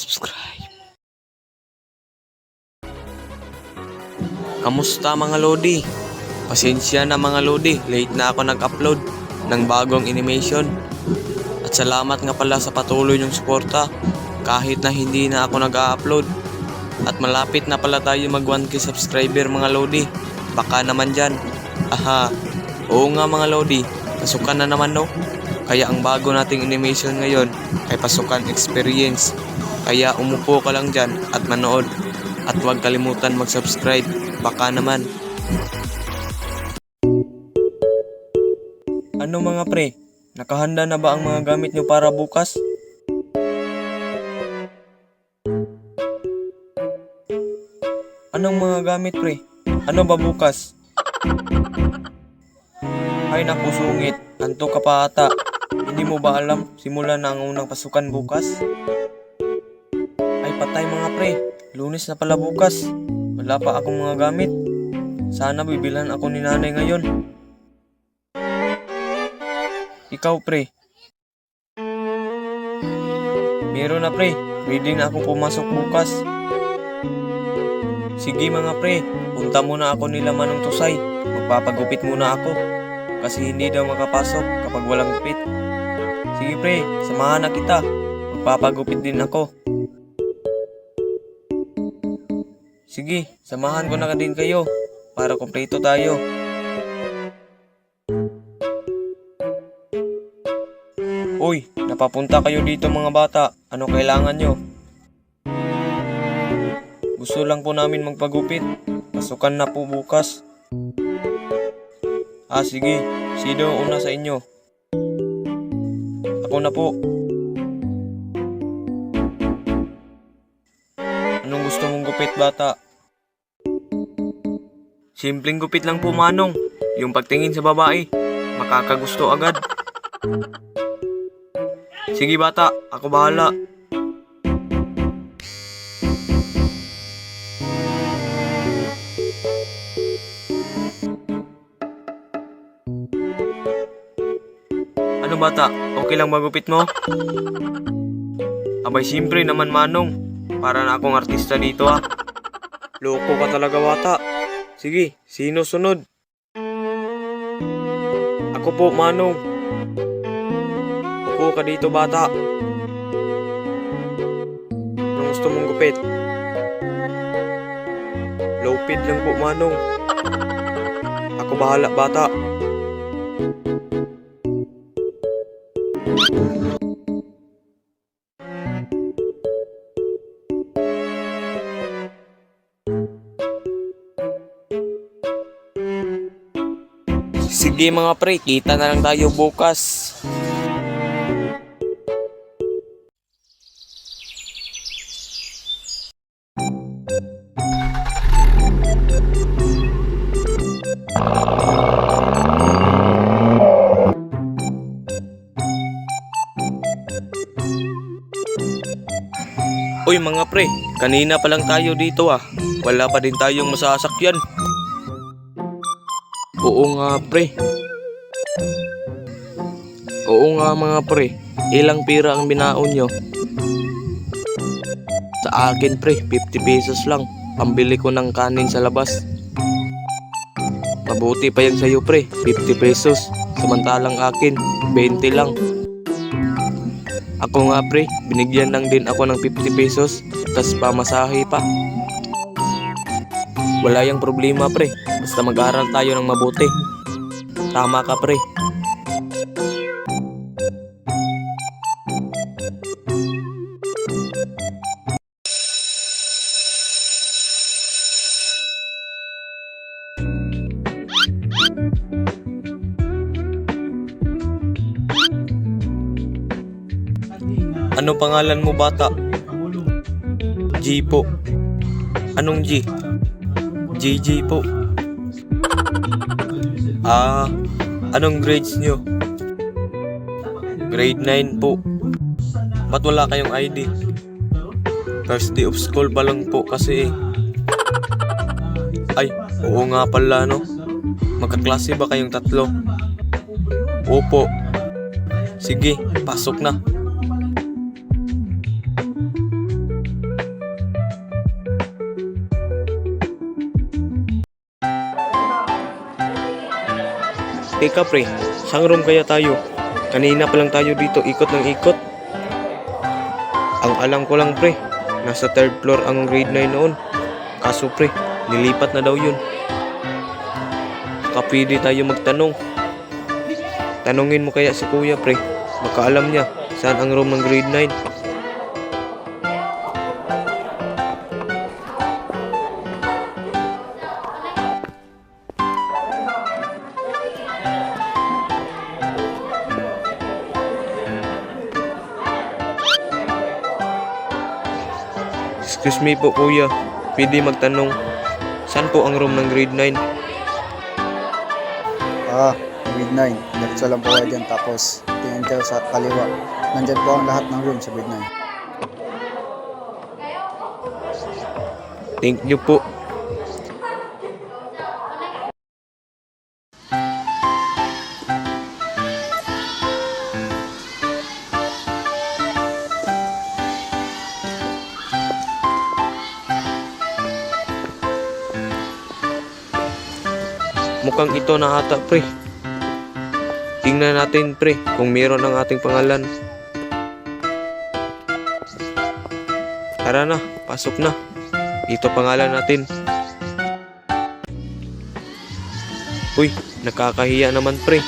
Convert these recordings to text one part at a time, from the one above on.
subscribe. Kamusta mga Lodi? Pasensya na mga Lodi, late na ako nag-upload ng bagong animation. At salamat nga pala sa patuloy niyong suporta kahit na hindi na ako nag-upload. At malapit na pala tayo mag 1k subscriber mga Lodi. Baka naman dyan. Aha, oo nga mga Lodi, pasukan na naman no. Kaya ang bago nating animation ngayon ay pasukan experience. Kaya umupo ka lang dyan at manood. At huwag kalimutan mag-subscribe. Baka naman. Ano mga pre? Nakahanda na ba ang mga gamit nyo para bukas? Anong mga gamit pre? Ano ba bukas? Ay naku sungit, anto ka pa ata. Hindi mo ba alam, simula na ang unang pasukan bukas? Patay mga pre, lunes na pala bukas. Wala pa akong mga gamit. Sana bibilhan ako ni nanay ngayon. Ikaw pre. Meron na pre, ready na akong pumasok bukas. Sige mga pre, punta muna ako nila Manong Tusay. Magpapagupit muna ako. Kasi hindi daw makapasok kapag walang gupit. Sige pre, samahan na kita. Magpapagupit din ako. Sige, samahan ko na din kayo para kompleto tayo. Uy, napapunta kayo dito mga bata. Ano kailangan nyo? Gusto lang po namin magpagupit. Pasukan na po bukas. Ah, sige. Sino una sa inyo? Ako na po. Bata? Simpleng gupit lang po, Manong. Yung pagtingin sa babae, makakagusto agad. Sige, bata. Ako bahala. Ano bata? Okay lang magupit mo? Abay siyempre naman manong. Para na akong artista dito ah. Loko ka talaga bata. Sige, sino sunod? Ako po manong. Upo ka dito bata. Anong gusto mong gupit? Low feed lang po manong. Ako bahala bata. Sige mga pre, kita na lang tayo bukas. Uy mga pre, kanina pa lang tayo dito ah. Wala pa din tayong masasakyan. Oo nga pre. Oo nga mga pre. Ilang pira ang binaon nyo? Sa akin pre, 50 pesos lang. Pambili ko ng kanin sa labas. Mabuti pa yan sa'yo pre, 50 pesos. Samantalang akin, 20 lang. Ako nga pre, binigyan lang din ako ng 50 pesos, tas pamasahe pa. Wala yung problema pre, basta mag-aral tayo ng mabuti. Tama ka pre. Ano pangalan mo bata? G po. Anong G? JJ po. Ah, anong grades nyo? Grade 9 po. Ba't wala kayong ID? First day of school pa lang po kasi eh. Ay, oo nga pala no. Magkaklase ba kayong tatlo? Opo. Sige, pasok na. Teka pre, saan room kaya tayo? Kanina pa lang tayo dito, ikot ng ikot. Ang alam ko lang pre, nasa third floor ang grade 9 noon. Kaso pre, nilipat na daw yun. Pwede tayo magtanong. Tanungin mo kaya si kuya pre, baka alam niya saan ang room ng grade 9. Excuse me po kuya, pwede magtanong, saan po ang room ng grade 9? Ah, grade 9. Diretso lang po kayo dyan. Tapos, tingin kayo sa kaliwa. Nandyan po ang lahat ng room sa grade 9. Thank you po. Mukhang ito na ata, pre. Tingnan natin, pre, kung meron ang ating pangalan. Tara na, pasok na. Ito pangalan natin. Uy, nakakahiya naman pre.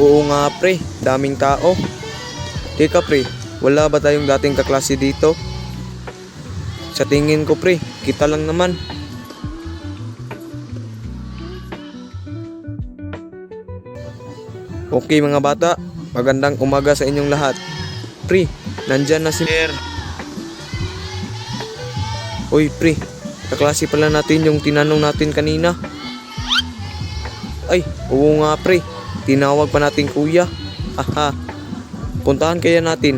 Oo nga pre, daming tao. Teka pre, wala ba tayong dating kaklase dito? Sa tingin ko pre, kita lang naman. Okay mga bata, magandang umaga sa inyong lahat. Pre, nandyan na si Mer. Uy, pre. Kaklase pala natin yung tinanong natin kanina. Ay, oo nga, pre. Tinawag pa natin kuya. Haha. Puntahan kaya natin.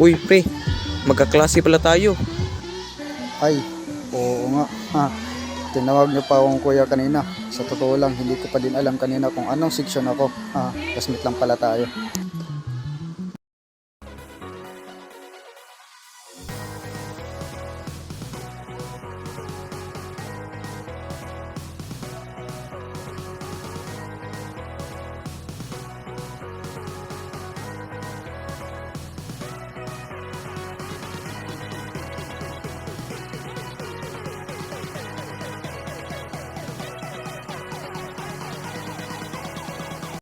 Uy, pre. Magkaklase pala tayo. Ay, oo nga. Ha. Tinawag niyo pa akong kuya kanina. Sa totoo lang, hindi ko pa din alam kanina kung anong section ako. Ha, classmate lang pala tayo.